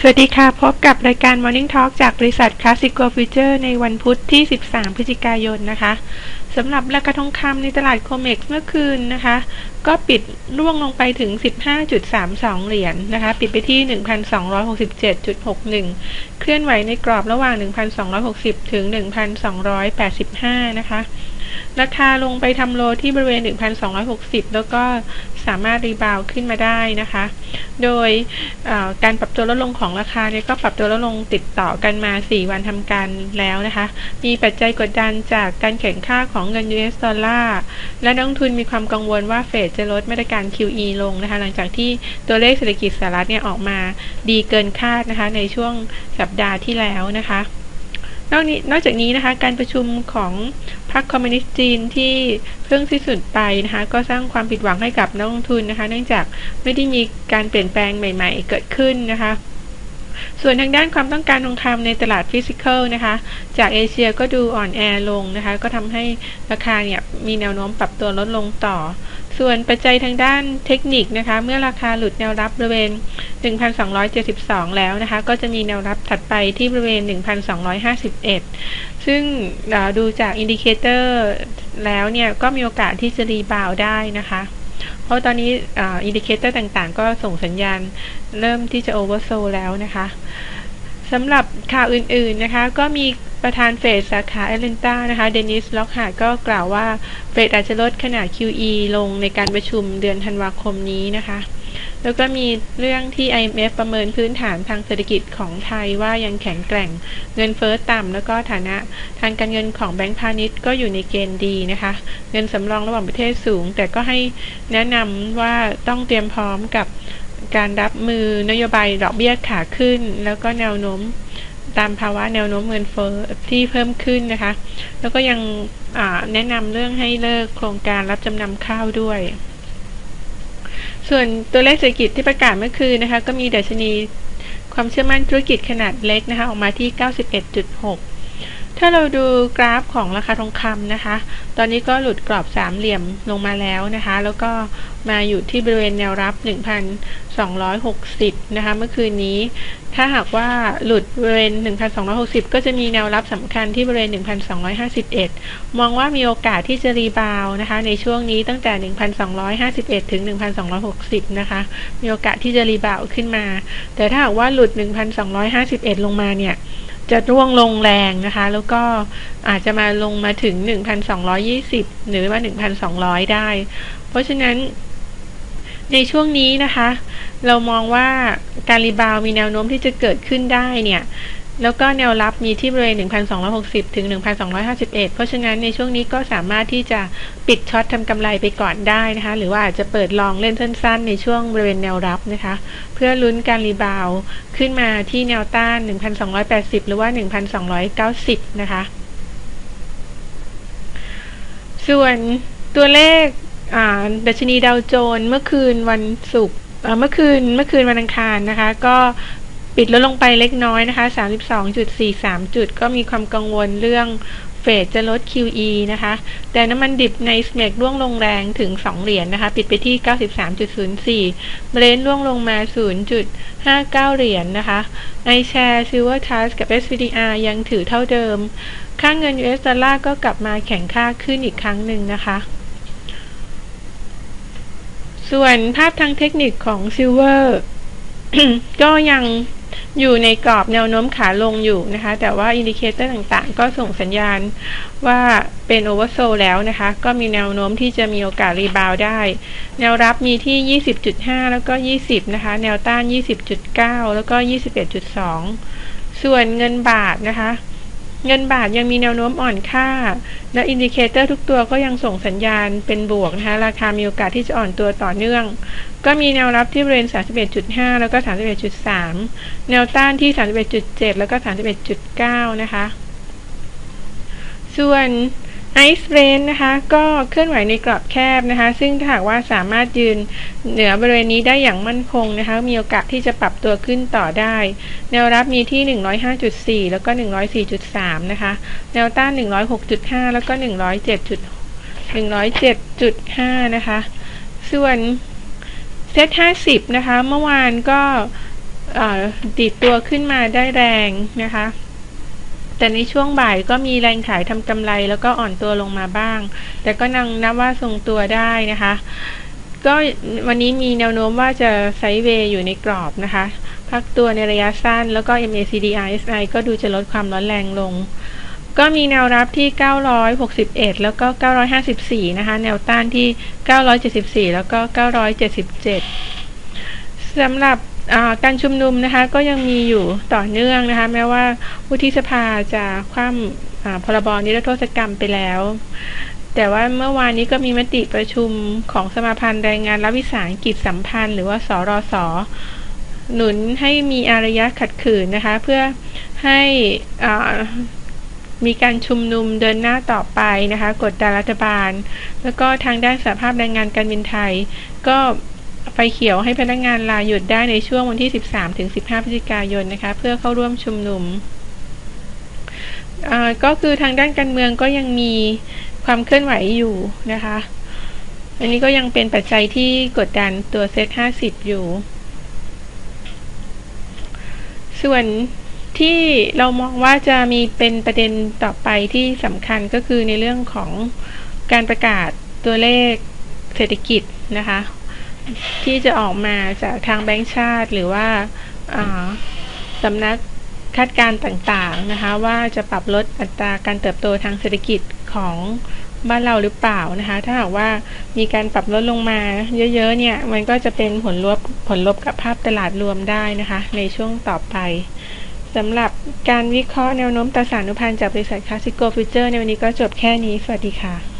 สวัสดีค่ะ พบกับรายการ Morning Talk จากบริษัท Classico Future ในวันพุธที่ 13 พฤศจิกายนนะคะสำหรับราคาทองคำในตลาดโคเม็กซ์เมื่อคืนนะคะ ก็ปิดร่วงลงไปถึง 15.32 เหรียญนนะคะ ปิดไปที่ 1,267.61 เคลื่อนไหวในกรอบระหว่าง 1,260 ถึง 1,285 นะคะ ราคาลงไปทำโลที่บริเวณ 1,260 แล้วก็สามารถรีบาวขึ้นมาได้นะคะ โดยการปรับตัวลดลงของราคาเนี่ยก็ปรับตัวลดลงติดต่อกันมา 4 วันทำการแล้วนะคะ มีปัจจัยกดดันจากการแข่งค่าของเงิน US ดอลลาร์ และนักทุนมีความกังวลว่าเฟดจะลดมาตรการ QE ลงนะคะ หลังจากที่ตัวเลขเศรษฐกิจสหรัฐเนี่ยออกมาดีเกินคาดนะคะในช่วงสัปดาห์ที่แล้วนะคะ นอกนี้นอกจากนี้นะคะ การประชุมของพรรคคอมมิวนิสต์จีนที่เพิ่งสิ้นสุดไปนะคะ ก็สร้างความผิดหวังให้กับนักลงทุนนะคะ เนื่องจากไม่ได้มีการเปลี่ยนแปลงใหม่ ๆ เกิดขึ้นนะคะ ส่วนทางด้านความต้องการทองคำในตลาดฟิสิกอลนะคะ จากเอเชียก็ดูอ่อนแอลงนะคะ ก็ทำให้ราคาเนี่ยมีแนวโน้มปรับตัวลดลงต่อ ส่วนปัจจัยทางด้านเทคนิคนะคะ เมื่อราคาหลุดแนวรับบริเวณ 1,272 แล้วนะคะ ก็จะมีแนวรับถัดไปที่บริเวณ 1,251 ซึ่งดูจากอินดิเคเตอร์แล้วเนี่ยก็มีโอกาสที่จะรีบาวได้นะคะ เพราะตอนนี้อินดิเคเตอร์ต่างๆ ก็ส่งสัญญาณเริ่มที่จะโอเวอร์โซแล้วนะคะสำหรับข่าวอื่นๆนะคะก็มีประธานเฟดสาขาแอตแลนตานะคะเดนิสล็อกฮาร์ก็กล่าวว่าเฟดอาจจะลดขนาด QE ลงในการประชุมเดือนธันวาคมนี้นะคะ แล้วก็มีเรื่องที่ IMF ประเมินพื้นฐานทางเศรษฐกิจของไทยว่ายังแข็งแกร่ง เงินเฟ้อต่ำแล้วก็ฐานะทางการเงินของแบงก์พาณิชย์ก็อยู่ในเกณฑ์ดีนะคะ เงินสำรองระหว่างประเทศสูง แต่ก็ให้แนะนำว่าต้องเตรียมพร้อมกับการรับมือนโยบายดอกเบี้ยขาขึ้น แล้วก็แนวโน้มตามภาวะแนวโน้มเงินเฟ้อที่เพิ่มขึ้นนะคะ แล้วก็ยังแนะนำเรื่องให้เลิกโครงการรับจำนำข้าวด้วย ส่วนตัวเลขเศรษฐกิจที่ประกาศเมื่อคืนนะคะ ก็มีดัชนีความเชื่อมั่นธุรกิจขนาดเล็กนะคะ ออกมาที่ 91.6 ถ้าเราดูกราฟของราคาทองคำนะคะ ตอนนี้ก็หลุดกรอบสามเหลี่ยมลงมาแล้วนะคะ แล้วก็มาอยู่ที่บริเวณแนวรับ 1,260 นะคะ เมื่อคืนนี้ ถ้าหากว่าหลุดบริเวณ 1,260 ก็จะมีแนวรับสำคัญที่บริเวณ 1,251 มองว่ามีโอกาสที่จะรีบาวนะคะ ในช่วงนี้ตั้งแต่ 1,251 ถึง 1,260 นะคะ มีโอกาสที่จะรีบาวขึ้นมา แต่ถ้าหากว่าหลุด 1,251 ลงมาเนี่ย จะร่วงลงแรงนะคะ แล้วก็อาจจะมาลงมาถึง 1,220 หรือว่า 1,200 ได้ เพราะฉะนั้นในช่วงนี้นะคะ เรามองว่าการรีบาวมีแนวโน้มที่จะเกิดขึ้นได้เนี่ย แล้วก็แนวรับมีที่บริเวณ 1,260 ถึง 1,251 เพราะฉะนั้นในช่วงนี้ก็สามารถที่จะปิดช็อตทำกำไรไปก่อนได้นะคะ หรือว่าอาจจะเปิดลองเล่นสั้นๆ ในช่วงบริเวณแนวรับนะคะ เพื่อลุ้นการรีบาวขึ้นมาที่แนวต้าน 1,280 หรือว่า 1,290 นะคะ ส่วนตัวเลขดัชนีดาวโจนส์เมื่อคืนวันศุกร์เมื่อคืนเมื่อคืนวันอังคารนะคะ ก็ ปิดลดลงไปเล็กน้อยนะคะ 32.43 จุด ก็มีความกังวลเรื่องเฟดจะลด QE นะคะ แต่น้ำมันดิบในสเมกร่วงลงแรงถึง 2 เหรียญนนะคะ ปิดไปที่ 93.04เบรนท์ร่วงลงมา 0.59 เหรียญนนะคะไอแชร์ซิลเวอร์ทัสกับ SVDR ยังถือเท่าเดิม ค่างเงิน US ดอลลาร์ก็กลับมาแข็งค่าขึ้นอีกครั้งหนึ่งนะคะ ส่วนภาพทางเทคนิคของซิลเวอร์ ก็ยังอยู่ในกรอบแนวโน้มขาลงอยู่นะคะ แต่ว่าอินดิเคเตอร์ต่างๆ ก็ส่งสัญญาณว่าเป็นโอเวอร์โซลแล้วนะคะ ก็มีแนวโน้มที่จะมีโอกาสรีบาวได้ แนวรับมีที่ 20.5 แล้วก็ 20 นะคะ แนวต้าน 20.9 แล้วก็ 21.2 ส่วนเงินบาทนะคะ เงินบาทยังมีแนวโน้มอ่อนค่า และอินดิเคเตอร์ทุกตัวก็ยังส่งสัญญาณเป็นบวกนะคะราคามีโอกาสที่จะอ่อนตัวต่อเนื่อง ก็มีแนวรับที่บริเวณ 31.5 แล้วก็ 31.3 แนวต้านที่ 31.7 แล้วก็ 31.9 นะคะ ส่วน ไอซ์เรนนะคะก็เคลื่อนไหวในกรอบแคบนะคะ ซึ่งถ้าหากว่าสามารถยืนเหนือบริเวณนี้ได้อย่างมั่นคงนะคะ มีโอกาสที่จะปรับตัวขึ้นต่อได้ แนวรับมีที่ 105.4 แล้วก็ 104.3 นะคะ แนวต้าน 106.5 แล้วก็ 107 107.5 นะคะ ส่วนเซต50 นะคะ เมื่อวานก็ดิดตัวขึ้นมาได้แรงนะคะ แต่ในช่วงบ่ายก็มีแรงขายทำกำไรแล้วก็อ่อนตัวลงมาบ้าง แต่ก็นังนับว่าทรงตัวได้นะคะ ก็วันนี้มีแนวโน้มว่าจะไซด์เวย์อยู่ในกรอบนะคะ พักตัวในระยะสั้นแล้วก็ MACD RSI ก็ดูจะลดความร้อนแรงลง ก็มีแนวรับที่ 961 แล้วก็ 954 นะคะ แนวต้านที่ 974 แล้วก็ 977สำหรับ การชุมนุมนะคะก็ยังมีอยู่ต่อเนื่องนะคะแม้ว่าวุฒิสภาจะคว่ำพรบนิรโทษกรรมไปแล้ว แต่ว่าเมื่อวานนี้ก็มีมติประชุมของสมาพันธ์แรงงานรัฐวิสาหกิจสัมพันธ์ หรือว่าสรสหนุนให้มีอารยะขัดขืนนะคะ เพื่อให้มีการชุมนุมเดินหน้าต่อไปนะคะ กดดันรัฐบาล แล้วก็ทางด้านสภาพแรงงานการบินไทย ก็ ไฟเขียวให้พนักงานลาหยุดได้ในช่วงวันที่ 13ถึง15 พฤศจิกายนนะคะ เพื่อเข้าร่วมชุมนุมก็คือทางด้านการเมืองก็ยังมีความเคลื่อนไหวอยู่นะคะ อันนี้ก็ยังเป็นปัจจัยที่กดดันตัวเซ็ต50 อยู่ ส่วนที่เรามองว่าจะมีเป็นประเด็นต่อไปที่สำคัญก็คือในเรื่องของการประกาศตัวเลขเศรษฐกิจนะคะ ที่จะออกมาจากทางแบงก์ชาติ หรือว่าสำนักคาดการต่างๆนะคะว่าจะปรับลดอัตราการเติบโตทางเศรษฐกิจของบ้านเราหรือเปล่านะคะ ถ้าหากว่ามีการปรับลดลงมาเยอะๆเนี่ย มันก็จะเป็นผลลบผลลบกับภาพตลาดรวมได้นะคะ ในช่วงต่อไปสำหรับการวิเคราะห์แนวโน้มตราสารนุพันธ์จากบริษัทคาสิโกฟิวเจอร์ในวันนี้ก็จบแค่นี้ สวัสดีค่ะ